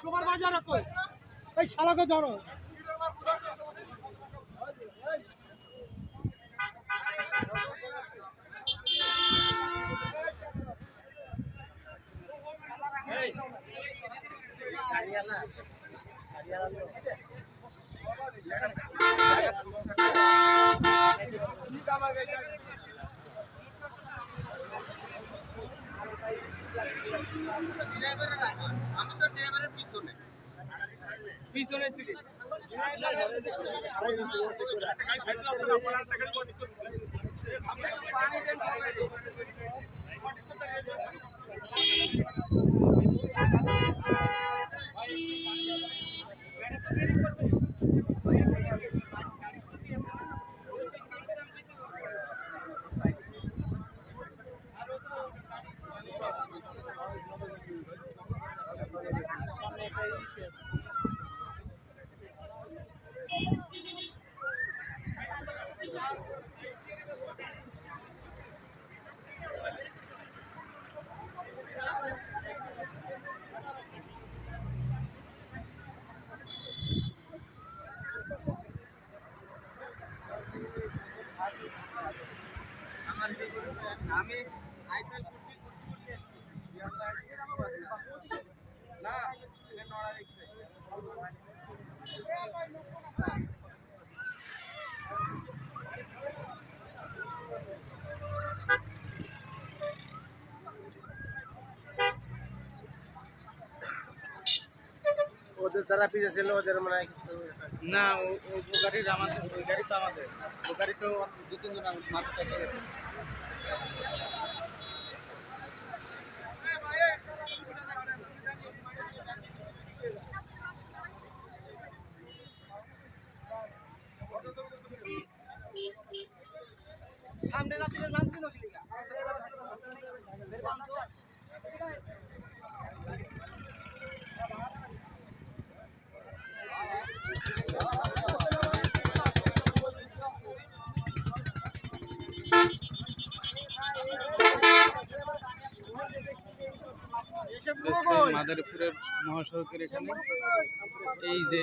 Super বাজার কই এই শালাকে ধরো পিছনে ছিলি ওদের দ্বারা পিছিয়ে ছিল ওদের মানে না ও ও ও গাড়ির আমাদের ওই গাড়ি তো আমাদের। ও গাড়ি তো দু তিনজন মাথা চাপে গেছে। সামনে রাত্রে নাম দিল কি হচ্ছে মাদারীপুরের মহাসড়কের এখানে এই যে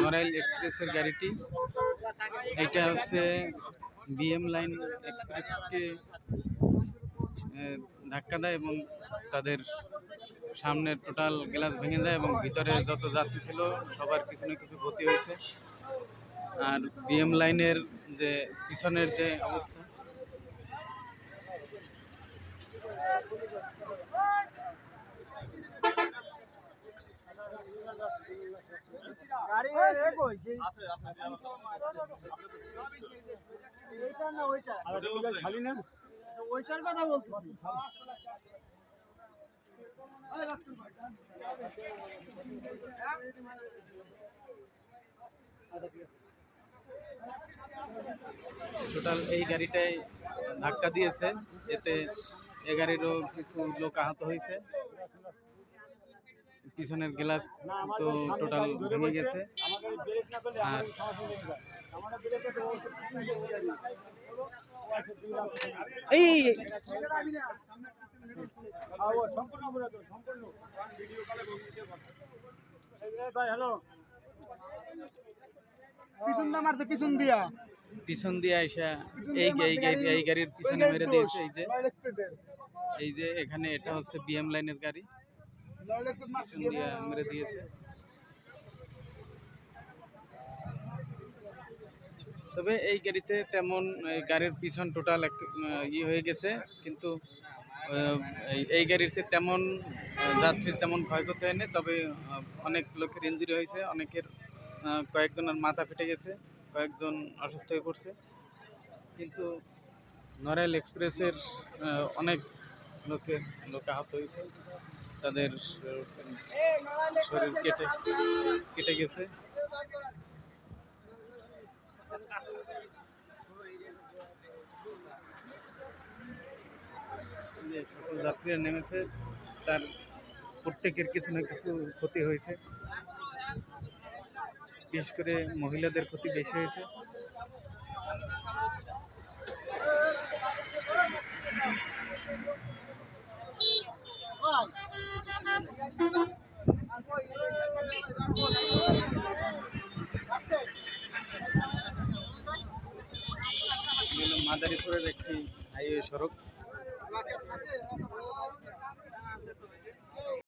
নড়াইল এক্সপ্রেসের গাড়িটি, এটা হচ্ছে বিএম লাইন এক্সপ্রেসকে ধাক্কা দেয় এবং তাদের সামনের টোটাল গ্লাস ভেঙে দেয় এবং ভিতরে যত যাত্রী ছিল, সবার কিছু না কিছু ক্ষতি হয়েছে। আর বিএম লাইনের যে পিছনের যে অবস্থা গাড়ি এ কই যে এইটা না ওইটা টোটাল এই গাড়িটাই ধাক্কা দিয়েছে এতে এ গাড়িরও কিছু লোক আহত হয়েছে। পিছনের গ্লাস তো টোটাল ভেঙে গেছে। আর এই পিছন দা মারতে পিছন দিয়া। পিছন দিয়ে আইসা এই এই গাড়ি এই গাড়ির পিছনে মেরে দিয়েছে এই যে। এই যে এখানে এটা হচ্ছে বিএম লাইনের গাড়ি। দিয়ে মেরে দিয়েছে তবে এই গাড়িতে তেমন গাড়ির পিছন টোটাল ইয়ে হয়ে গেছে, কিন্তু এই- গাড়িতে তেমন যাত্রীর তেমন ক্ষয়ক্ষতি হয়নি, তবে অনেক লোকের ইঞ্জুরি হয়েছে, অনেকের কয়েকজনের মাথা ফেটে গেছে, কয়েকজন অসুস্থ হয়ে পড়ছে, কিন্তু নড়াইল এক্সপ্রেসের অনেক লোকে, লোক আহত হয়েছে। তাদের শরীর কেটে কেটে গেছে। সকল যাত্রীরা নেমেছে, তার প্রত্যেকের কিছু না কিছু ক্ষতি হয়েছে। বিশেষ করে মহিলাদের ক্ষতি বেশি হয়েছে। মাদারীপুরের একটি হাইওয়ে সড়ক।